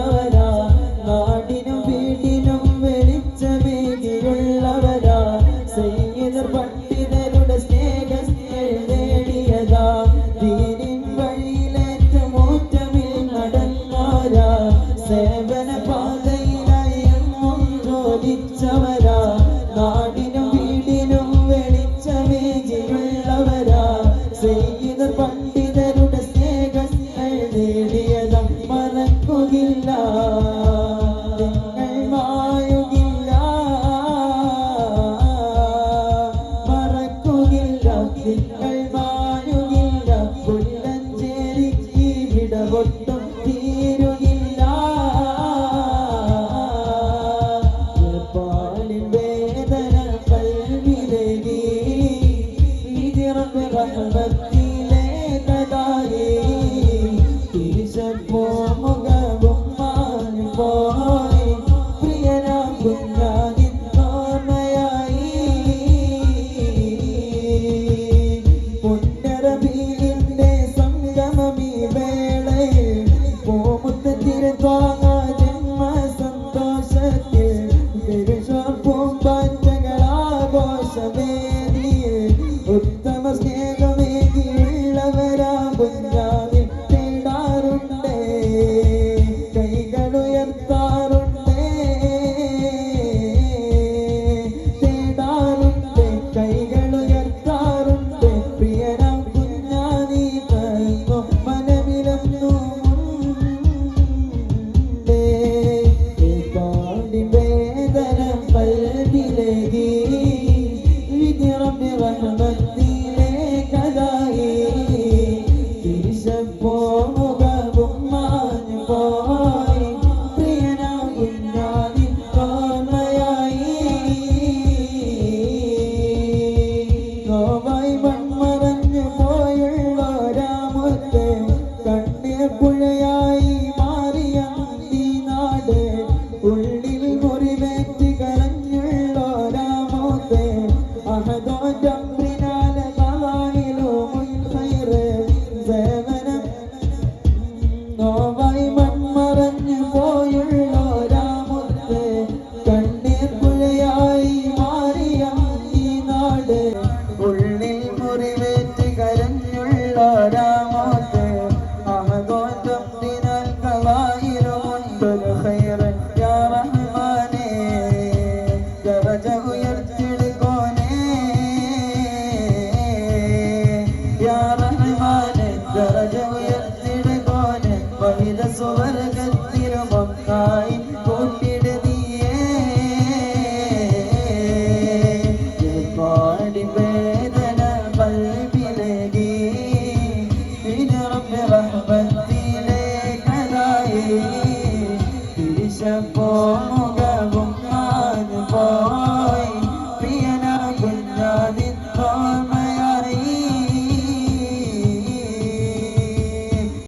ഉള്ളവരാ നാടിനും വീടിനും വെളിച്ചമേകിയുള്ളവരാ സൈനികർ പണ്ഡിതരുടെ സ്നേഹത്തെ നേടിയതാ. ദീനിൻ വഴിയിലേറ്റം ഓറ്റമിൽ നടന്നവരാ. സേവന പാതയിലായി നാടിനും വീടിനും വെളിച്ചമേകിയുള്ളവരാ സൈ മായുകില്ല നിങ്ങൾ മായുകില്ല മറക്കുകില്ല. നിങ്ങൾ മായുകില്ല പുല്ലഞ്ചേരിക്ക് വിടവൊട്ടും തീരുകില്ല. പാടി വേദന പൽവിലകി ഇതിറങ്ങ പോകാ ജന്മ സന്തോഷത്തിൽ ദൈവം പൂമ്പാറ്റകളാഘോഷമേറിയ ഉത്തമ സ്നേഹ ഉള്ളിൽ മുറിവേറ്റ് കരഞ്ഞുള്ളൊരാമുത്ത് അഹദോ വഹിത സുവർഗത്തിൽ